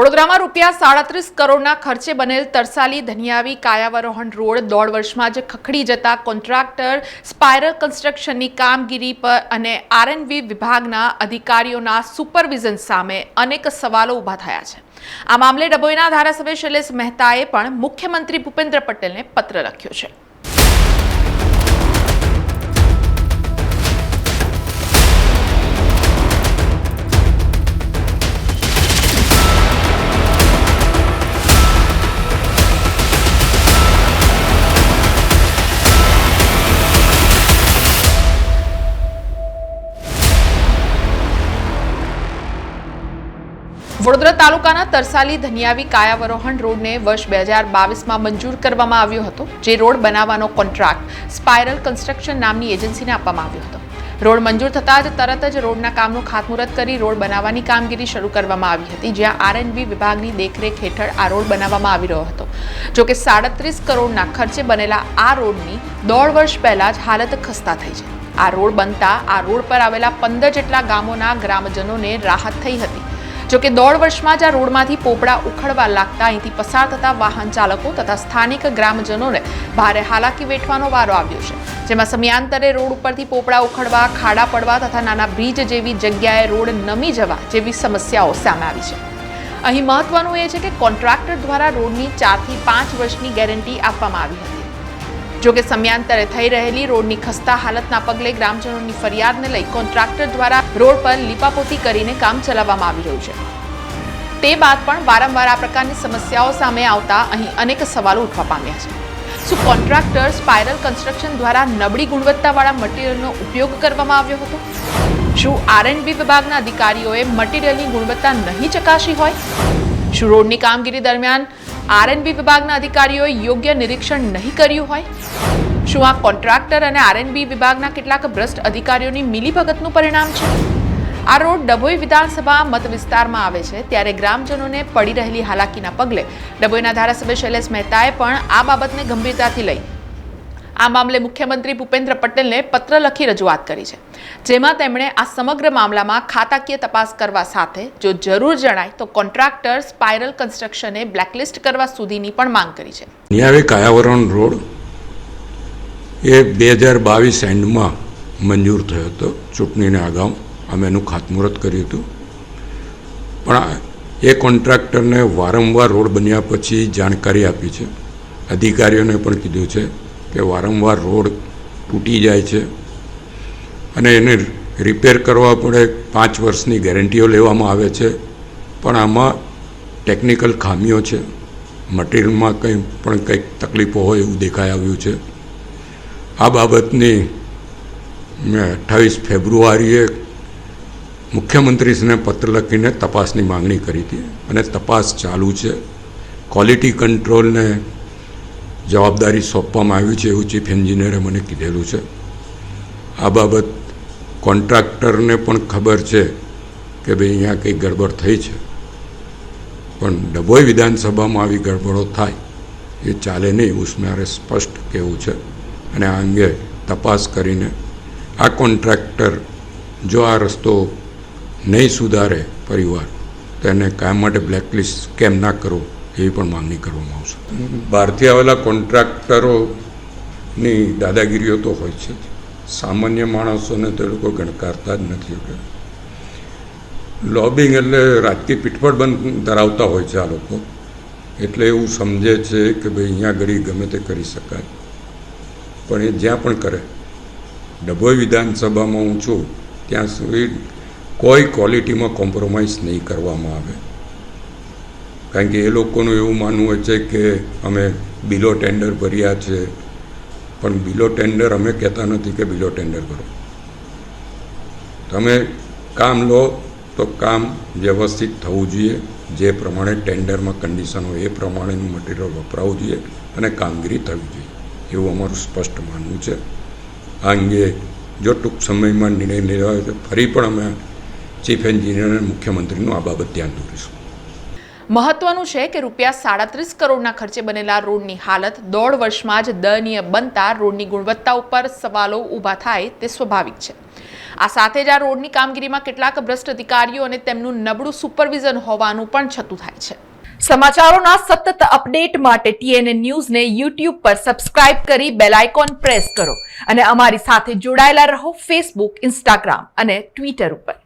વડોદરામાં રૂપિયા સાડત્રીસ કરોડના ખર્ચે બનેલ તરસાલી ધનિયાવી કાયાવરોહણ રોડ દોઢ વર્ષમાં જ ખખડી જતા કોન્ટ્રાક્ટર સ્પાયરલ કન્સ્ટ્રક્શનની કામગીરી પર અને આરએનવી વિભાગના અધિકારીઓના સુપરવિઝન સામે અનેક સવાલો ઊભા થયા છે. આ મામલે ડભોઈના ધારાસભ્ય શૈલેષ મહેતાએ પણ મુખ્યમંત્રી ભૂપેન્દ્ર પટેલને પત્ર લખ્યો છે. વડોદરા તાલુકાના તરસાલી ધનિયાવી કાયાવરોહણ રોડને વર્ષ બે હજાર બાવીસમાં મંજૂર કરવામાં આવ્યો હતો, જે રોડ બનાવવાનો કોન્ટ્રાક્ટ સ્પાયરલ કન્સ્ટ્રક્શન નામની એજન્સીને આપવામાં આવ્યો હતો. રોડ મંજૂર થતાં જ તરત જ રોડના કામનું ખાતમુહૂર્ત કરી રોડ બનાવવાની કામગીરી શરૂ કરવામાં આવી હતી, જ્યાં આરએનબી વિભાગની દેખરેખ હેઠળ આ રોડ બનાવવામાં આવી રહ્યો હતો. જોકે સાડત્રીસ કરોડના ખર્ચે બનેલા આ રોડની દોઢ વર્ષ પહેલાં જ હાલત ખસ્તા થઈ છે. આ રોડ બનતા આ રોડ પર આવેલા પંદર જેટલા ગામોના ગ્રામજનોને રાહત થઈ હતી. જોકે દોઢ વર્ષમાં જ આ રોડમાંથી પોપડા ઉખડવા લાગતા અહીંથી પસાર થતા વાહન ચાલકો તથા સ્થાનિક ગ્રામજનોને ભારે હાલાકી વેઠવાનો વારો આવ્યો છે. જેમાં સમયાંતરે રોડ ઉપરથી પોપડા ઉખડવા, ખાડા પડવા તથા નાના બ્રિજ જેવી જગ્યાએ રોડ નમી જવા જેવી સમસ્યાઓ સામે આવી છે. અહીં મહત્વનું એ છે કે કોન્ટ્રાક્ટર દ્વારા રોડની ચારથી પાંચ વર્ષની ગેરંટી આપવામાં આવી હતી. જોકે સમયાંતરે થઈ રહેલી રોડની ખસ્તા હાલતના પગલે ગ્રામજનોની ફરિયાદને લઈ કોન્ટ્રાક્ટર દ્વારા રોડ પર લીપાપોતી કરીને કામ ચલાવવામાં આવી રહ્યું છે. તે બાદ પણ વારંવાર આ પ્રકારની સમસ્યાઓ સામે આવતા અહીં અનેક સવાલો ઉઠવા પામ્યા છે. શું કોન્ટ્રાક્ટર સ્પાયરલ કન્સ્ટ્રક્શન દ્વારા નબળી ગુણવત્તાવાળા મટીરિયલનો ઉપયોગ કરવામાં આવ્યો હતો? શું બી વિભાગના અધિકારીઓએ મટીરિયલની ગુણવત્તા નહીં ચકાસી હોય? શું રોડની કામગીરી દરમિયાન આરએનબી વિભાગના અધિકારીઓએ યોગ્ય નિરીક્ષણ નહીં કર્યું હોય? શું આ કોન્ટ્રાક્ટર અને આરએનબી વિભાગના કેટલાક ભ્રષ્ટ અધિકારીઓની મિલીભગતનું પરિણામ છે? આ રોડ ડભોઈ વિધાનસભા મત વિસ્તારમાં આવે છે, ત્યારે ગ્રામજનોને પડી રહેલી હાલાકીના પગલે ડભોઈના ધારાસભ્ય શૈલેષ મહેતાએ પણ આ બાબતને ગંભીરતાથી લઈ આ મામલે મુખ્યમંત્રી ભૂપેન્દ્ર પટેલને પત્ર લખી રજૂઆત કરી છે. જેમાં તેમણે આ સમગ્ર મામલામાં ખાતાકીય તપાસ કરવા સાથે જો જરૂર જણાય તો કોન્ટ્રાક્ટર સ્પાયરલ કન્સ્ટ્રક્શને બ્લેકલિસ્ટ કરવા સુધીની પણ માંગ કરી છે. ન્યાવે કાયાવરણ રોડ એ બે હજાર બાવીસ એન્ડમાં મંજૂર થયો હતો. ચૂંટણીને અગાઉ અમે એનું ખાતમુહૂર્ત કર્યું હતું. પણ એ કોન્ટ્રાક્ટરને વારંવાર રોડ બન્યા પછી જાણકારી આપી છે. અધિકારીઓને પણ કીધું છે કે વારંવાર રોડ તૂટી જાય છે અને એને રિપેર કરવા પડે પાંચ વર્ષની ગેરંટીઓ લેવામાં આવે છે. પણ આમાં ટેકનિકલ ખામીઓ છે. મટીરિયલમાં કંઈ પણ કંઈક તકલીફો હોય એવું દેખાઈ આવ્યું છે. આ બાબતની મેં અઠ્ઠાવીસ ફેબ્રુઆરીએ મુખ્યમંત્રીશ્રીને પત્ર લખીને તપાસની માંગણી કરી હતી અને તપાસ ચાલુ છે. ક્વોલિટી કંટ્રોલને જવાબદારી સોંપવામાં આવી છે એવું ચીફ એન્જિનિયરે મને કીધેલું છે. આ બાબત કોન્ટ્રાક્ટરને પણ ખબર છે કે ભાઈ અહીંયા કંઈ ગડબડ થઈ છે. પણ ડભોઈ વિધાનસભામાં આવી ગડબડો થાય એ ચાલે નહીં એવું સ્પષ્ટ કહેવું છે. અને આ અંગે તપાસ કરીને આ કોન્ટ્રાક્ટર જો આ રસ્તો નહીં સુધારે પરિવાર, તો એને કાયમ માટે બ્લેકલિસ્ટ કેમ ના કરવો? એવી પણ માંગણી કરવામાં આવશે. બહારથી આવેલા કોન્ટ્રાક્ટરોની દાદાગીરીઓ તો હોય છે જ. સામાન્ય માણસોને તો લોકો ગણકારતા જ નથી લોબિંગ એટલે રાજકીય પીઠબળ બંધ ધરાવતા હોય છે આ લોકો. એટલે એવું સમજે છે કે ભાઈ અહીંયા ઘડી ગમે તે કરી શકાય. પણ એ જ્યાં પણ કરે. ડભોઈ વિધાનસભામાં હું છું, ત્યાં સુધી કોઈ ક્વોલિટીમાં કોમ્પ્રોમાઇઝ નહીં કરવામાં આવે. કારણ કે એ લોકોનું એવું માનવું હોય છે કે અમે બિલો ટેન્ડર ભર્યા છે. પણ બિલો ટેન્ડર અમે કહેતા નથી કે બિલો ટેન્ડર ભરો. તમે કામ લો તો કામ વ્યવસ્થિત થવું જોઈએ. જે પ્રમાણે ટેન્ડરમાં કન્ડિશન હોય એ પ્રમાણેનું મટીરિયલ વપરાવું જોઈએ અને કામગીરી થવી જોઈએ. એવું અમારું સ્પષ્ટ માનવું છે. આ અંગે જો ટૂંક સમયમાં નિર્ણય લેવાયો તો ફરી પણ અમે ચીફ એન્જિનિયર અને મુખ્યમંત્રીનું આ બાબત ધ્યાન દોરીશું. મહત્વનું છે કે રૂપિયા સાડત્રીસ કરોડના ખર્ચે બનેલા રોડની હાલત દોઢ વર્ષમાં જ દયનીય બનતા રોડની ગુણવત્તા ઉપર સવાલો ઊભા થાય તે સ્વાભાવિક છે. આ સાથે જ આ રોડની કામગીરીમાં કેટલાક ભ્રષ્ટ અધિકારીઓ અને તેમનું નબળું સુપરવિઝન હોવાનું પણ છતું થાય છે. સમાચારોના સતત અપડેટ માટે ટીએનએ ન્યૂઝને યુટ્યુબ પર સબસ્ક્રાઇબ કરી બેલ આઇકોન પ્રેસ કરો અને અમારી સાથે જોડાયેલા રહો ફેસબુક, ઇન્સ્ટાગ્રામ અને ટ્વિટર ઉપર.